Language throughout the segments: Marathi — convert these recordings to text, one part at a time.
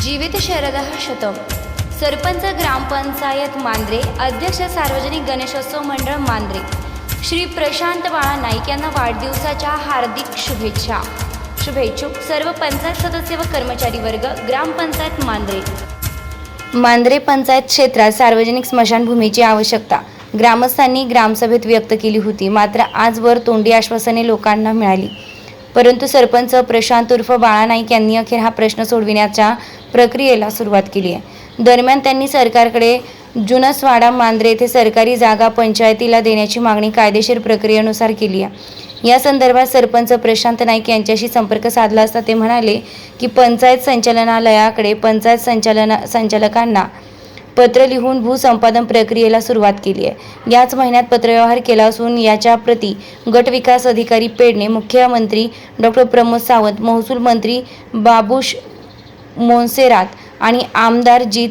जीवित शरदः शतम। सरपंच ग्रामपंचायत मांद्रे अध्यक्ष सार्वजनिक गणेशोत्सव मंडळ मांद्रे। श्री प्रशांत बाळा नाईक यांना वाढदिवसाच्या हार्दिक शुभेच्छा। शुभेच्छुक सर्व पंचायत सदस्य व कर्मचारी वर्ग ग्रामपंचायत मांद्रे। मांद्रे पंचायत क्षेत्रात सार्वजनिक स्मशानभूमीची आवश्यकता। ग्रामस्थांनी ग्रामसभेत व्यक्त केली होती मात्र आजवर तोंडी आश्वासने लोकांना मिळाली। परंतु सरपंच प्रशांत उर्फ बाळा नाईक यांनी अखेर हा प्रश्न सोडविण्याच्या प्रक्रियेला सुरुवात केली आहे. दरम्यान त्यांनी सरकारकडे जुनसवाडा मांद्रे येथे सरकारी जागा पंचायतीला देण्याची मागणी कायदेशीर प्रक्रियेनुसार केली आहे. या संदर्भात सरपंच प्रशांत नाईक यांच्याशी संपर्क साधला असता ते म्हणाले की पंचायत संचालनालयाकडे पंचायत संचालना संचालकांना पत्र लिहून भूसंपादन प्रक्रियेला सुरुवात केली आहे. याच महिन्यात पत्रव्यवहार केला असून याच्या प्रती गट विकास अधिकारी पेडणे मुख्यमंत्री डॉक्टर प्रमोद सावंत महसूल मंत्री बाबूश मोन्सेरात आणि आमदार जीत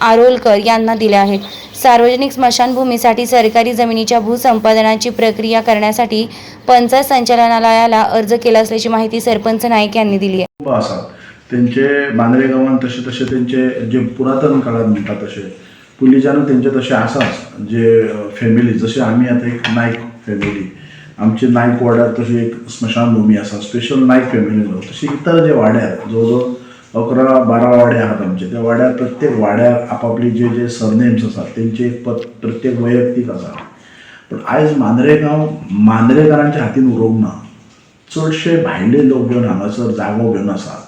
आरोलकर यांना दिल्या आहेत. सार्वजनिक स्मशानभूमीसाठी सरकारी जमिनीच्या भूसंपादनाची प्रक्रिया करण्यासाठी पंचायत संचालनालयाला अर्ज केला असल्याची माहिती सरपंच नाईक यांनी दिली आहे. त्यांचे तेंचे बांद्रे गांवान तशे तशे तेंचे जे पुरातन काळात म्हणटा तशे पयलींच्यानूच तेंचे तशे आसाच जे फॅमिली जशे आमी आतां एक नायक फॅमिली आमचे नायक वाड्यार तशी एक स्मशानभूमी आसा स्पेशल नायक फॅमिली म्हणून तशी इतर जे वाड्यार जवळ जवळ अकरा बारा वाडे आहात आमचे त्या वाड्यार प्रत्येक वाड्यार आपापली जे जे सरनेम्स आसात तेंचे एक पत प्रत्येक वैयक्तीक आसा पण आयज मांद्रे गांव मांद्रेकारांच्या हातीन उरोंक ना चडशे भायले लोक घेवन हांगासर जागो घेवन आसात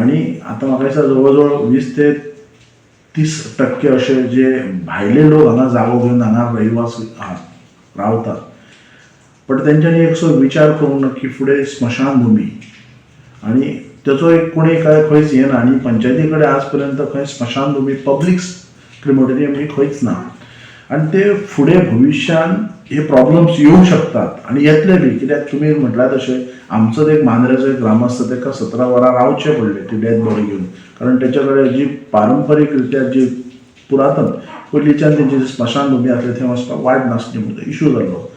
आनी आतां म्हाका दिसता जवळ जवळ वीस ते तीस टक्के अशे जे भायले लोक हांगा जागो घेवन हांगा रहिवास आहात रावतात पण त्यांच्यानी एकसो विचार करूंक ना की फुडें स्मशानभूमी. आनी तेचो एक कोणी काय खंयच येना आनी पंचायती कडेन आज पर्यंत खंय स्मशानभूमी पब्लीक क्रिमोटेरियम ही खंयच ना. आनी ते फुडें भविश्यान हे प्रॉब्लेम्स येवंक शकतात. आनी येतले बी कित्याक तुमी म्हटल्या तशें आमचोच एक मांद्रेचो एक ग्रामस्थ ताका सतरा वरां रावचें पडलें ती डेथ बॉडी घेवन कारण तेच्या कडेन जी पारंपारीक रित्या जी पुरातन पयलींच्यान तेंची जी स्मशानभूमी आसली थंय वचपाक वाट नासली म्हणून इशू जाल्लो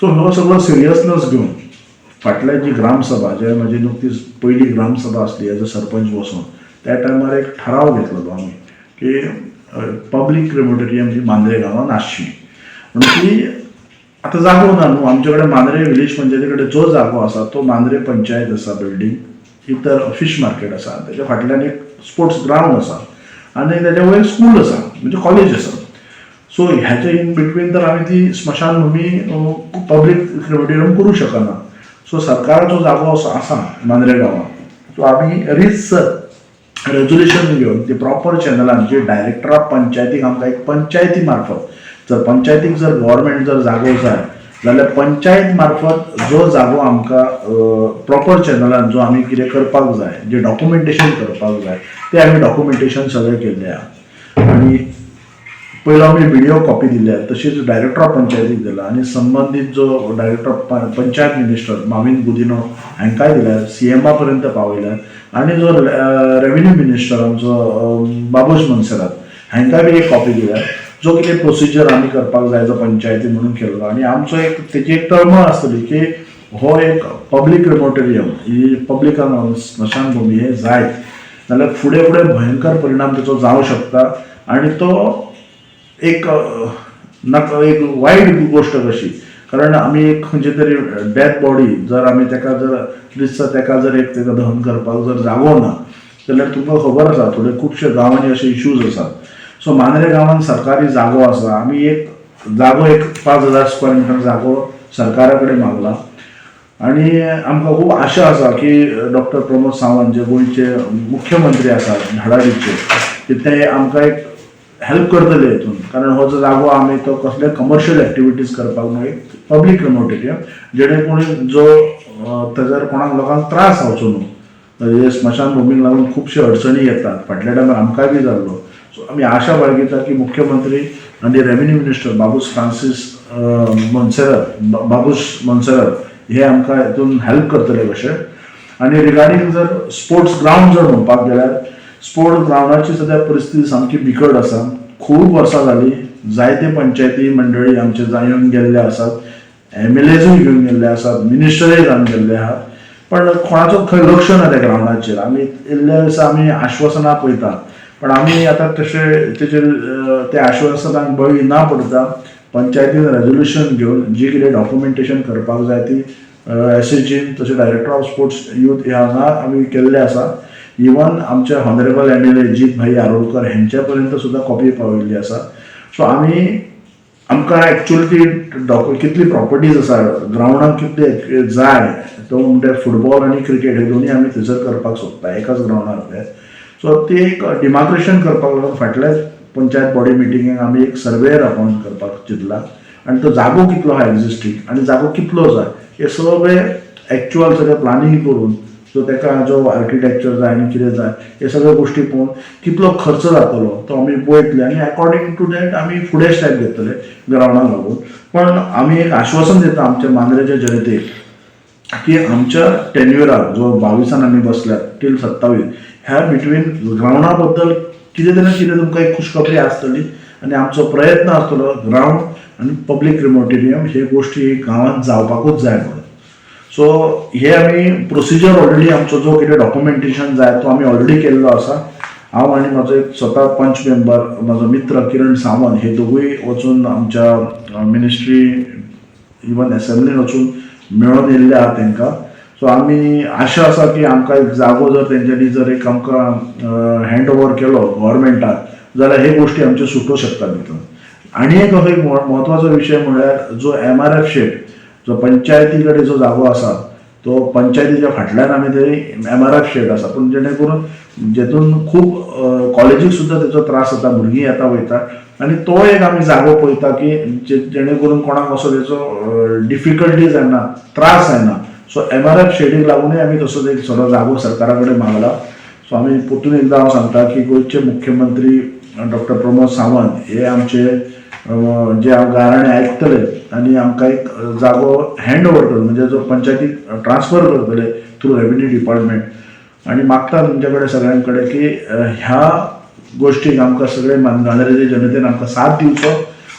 सो हो सगळो सिरियसनस घेवन फाटल्या जी ग्रामसभा जे म्हाजी नुकतीच पयली ग्रामसभा आसली एज अ सरपंच वचून त्या टायमार एक ठराव घेतलेलो आमी की पब्लीक क्रिमोटेरियम जी मांद्रे गांवांत आसची म्हणून ती आतां जागो ना न्हू आमचे कडेन मांद्रे विलेज पंचायती कडेन जो जागो आसा तो मांद्रे पंचायत आसा बिल्डींग इतर फिश मार्केट आसा तेच्या फाटल्यान एक स्पोर्ट्स ग्रावंड आसा आनी तेच्या वयर स्कूल आसा म्हणजे कॉलेज आसा सो ह्याच्या इन बिटवीन तर आमी ती स्मशानभूमी पब्लीक क्रिमिटेरियम करूं शकना. सो सरकाराचो जागो असो आसा मांद्रे गांवांत. सो आमी रिस रेजोल्युशन घेवन ते प्रॉपर चॅनलान जे डायरेक्टर ऑफ पंचायतीक आमकां एक पंचायती मार्फत जर पंचायतीक जर गव्हर्मेंट जर जागो जाय जाल्यार पंचायत मार्फत जो जागो आमकां प्रॉपर चॅनलान जो आमी कितें करपाक जाय जे डॉक्युमेंटेशन करपाक जाय ते आमी डॉक्युमेंटेशन सगळें केल्लें आहा. आनी पयलो आमी व्हिडिओ कॉपी दिल्या तशीच डायरेक्टर ऑफ पंचायतीक दिला आनी संबंदीत जो director of panchayat minister Mauvin Godinho हांकांय दिल्या सी एमा पर्यंत पावयल्या. आनी जो रेव्हेन्यू मिनिस्टर आमचो बाबूश मनसरात हांकांय बी एक कॉपी दिल्या. जो कितें प्रोसिजर आमी करपाक जाय जो पंचायती म्हणून केल्लो. आनी आमचो एक तेजी एक तळमळ आसतली की हो एक पब्लीक क्रिमोटोरियम ही पब्लिकान स्मशानभूमी हे जाय. जाल्यार फुडें फुडें भयंकर परिणाम तेचो जावं शकता. आनी तो एक नाका एक वायट गोश्ट कशी? कारण आमी एक खंयचे तरी डेथ बॉडी जर आमी तेका जर दिसता तेका जर एक तेका दहन करपाक जर जागो ना जाल्यार तुमकां खबर आसा थोडे खुबशे गांवांनी अशे इश्यूज आसात. सो मांद्रे गांवांत सरकारी जागो आसा आमी एक जागो एक पांच हजार स्क्वेअर मिटर जागो सरकारा कडेन मागला. आणि आमकां खूब आशा आसा की डॉक्टर प्रमोद सावंत जे गोंयचे मुख्यमंत्री आसात धाडाडीचे की ते आमकां एक हेल्प करतले हितून. कारण हो जो जागो आमी तो कसले कमर्शियल एक्टिविटीज करपाक न्हू एक पब्लीक रिमोटेरियम जेणे कोणी जो अं, कोणाक लोकांक त्रास जावचो न्हू. स्मशान भुमीक लागून खुबशे अडचणी येतात. फाटल्या टायमार आमकांय बी जाल्लो. सो आमी आशा बाळगिता की मुख्यमंत्री आनी रेव्हेन्यू मिनिस्टर बाबूस फ्रांसीस अं, बाबूस मोन्सेरात हे आमकां हितून हेल्प करतले कशे. आनी रिगार्डींग जर स्पोर्ट्स ग्रावंड जर म्हणपाक गेल्यार स्पोर्ट्स ग्रावंडाची सद्या परिस्थिती सामकी बिकट आसा. खूब वर्सां जालीं जायते पंचायती मंडळी आमचे जावन गेल्ले आसात. एम एल एजूय घेवन गेल्ले आसात. मिनिस्टरय जावन गेल्ले आहात. पण कोणाचो खंय लक्ष ना त्या ग्रावंडाचेर आमी इल्ले दिसा आमी आश्वासनां पळयतात पण आमी आतां तसे त्याचे ते त्या आश्वासनांक बळी ना पडता पंचायतीन रेजोल्युशन घेवन जी कितें डॉक्युमेंटेशन करपाक जाय ती एस एचीन तशें डायरेक्टर ऑफ स्पोर्ट्स यूथ ह्या हांगा आमी केल्ले आसा. इवन आमचे honourable M L A Jeet bhai Arolkar हेंच्या पर्यंत सुद्दां कॉपी पाविल्ली आसा. सो आमी आमकां एक्चुअली ती डॉक्यु कितली प्रॉपर्टीज आसा ग्रावंडाक कितले जाय तो म्हणटा फुटबॉल आनी क्रिकेट हे दोनूय आमी थंयसर करपाक सोदता एकाच ग्रावंडार सो ती एक डिमार्क्रेशन करपाक लागून फाटल्याच पंचायत बॉडी मिटिंगेक आमी एक सर्वेयर अपॉइंट करपाक चिंतला आनी तो जागो कितलो आहा एक्झिस्टींग आनी जागो कितलो जाय हे सगळे एक्चुअल सगळें प्लानिंग करून सो तेका जो आर्किटेक्चर जाय आनी कितें जाय हे सगळे गोश्टी पळोवन कितलो खर्च जातलो तो आमी पळयतले आनी अकॉर्डिंग टू दॅट आमी फुडें स्टेप घेतले ग्रावंडाक लागून. पण आमी एक आश्वासन दिता आमच्या मांद्रेच्या जनतेक की आमच्या टेन्युअराक जो बावीसान आमी बसल्यात टील सत्तावीस ह्या बिटवीन ग्रावंडा बद्दल कितें तरी कितें तुमकां एक खुशखबरी आसतली आनी आमचो प्रयत्न आसतलो ग्रावंड आनी पब्लीक रिमोटेरियम हे गोश्टी गांवांत जावपाकूच जाय म्हणून. सो हे आमी प्रोसिजर ऑलरेडी आमचो जो कितें डॉक्युमेंटेशन जाय तो आमी ऑलरेडी केल्लो आसा हांव आनी म्हाजो एक स्वता पंच मेंबर म्हाजो मित्र किरण सावंत हे दोगूय वचून आमच्या मिनिस्ट्री इवन एसेंब्लीन वचून मेळोन येयल्ले आहा तांकां सो आमी आशा आसा की आमकां एक जागो जर तेंच्यांनी जर एक आमकां हँड ओवर केलो गोवोरमेंटाक जाल्यार हे गोश्टी आमच्यो सुटूं शकता भितर आनी एक असो एक म्हत्वाचो विशय म्हळ्यार जो एम आर एफ शेट जो पंचायती कडेन जो जागो आसा तो पंचायतीच्या फाटल्यान आमी थंय एम आर एफ शेड आसा पूण जेणे करून जेतून खूब कॉलेजीक सुद्दां तेचो त्रास जाता भुरगीं येता वयता आनी तो एक आमी जागो पळयता की जेणे करून कोणाक असो तेचो डिफिकल्टी जायना त्रास जायना so M R F shedding लागूनय आमी तसोच एक सगळो जागो सरकारा कडेन मागला सो आमी परतून एकदां हांव सांगता की गोंयचे मुख्यमंत्री डॉक्टर प्रमोद सावंत हे आमचे जे हांव गाराणें आयकतले आनी आमकां एक जागो हँड ओवर करतले म्हणजे जो पंचायतीक ट्रान्सफर करतले थ्रू रेव्हेन्यू डिपार्टमेंट आनी मागता तुमचे कडेन सगळ्यां कडेन की ह्या गोष्टीक आमकां सगळे मानगाणेचे जनतेन आमकां साथ दिवचो.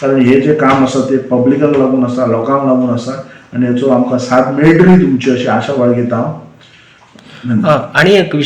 कारण हे जे काम आसा ते पब्लिकाक लागून आसा लोकांक लागून आसा आनी हेचो आमकां साथ मेळटली तुमची अशी आशा बाळगिता हांव आणि एक विषय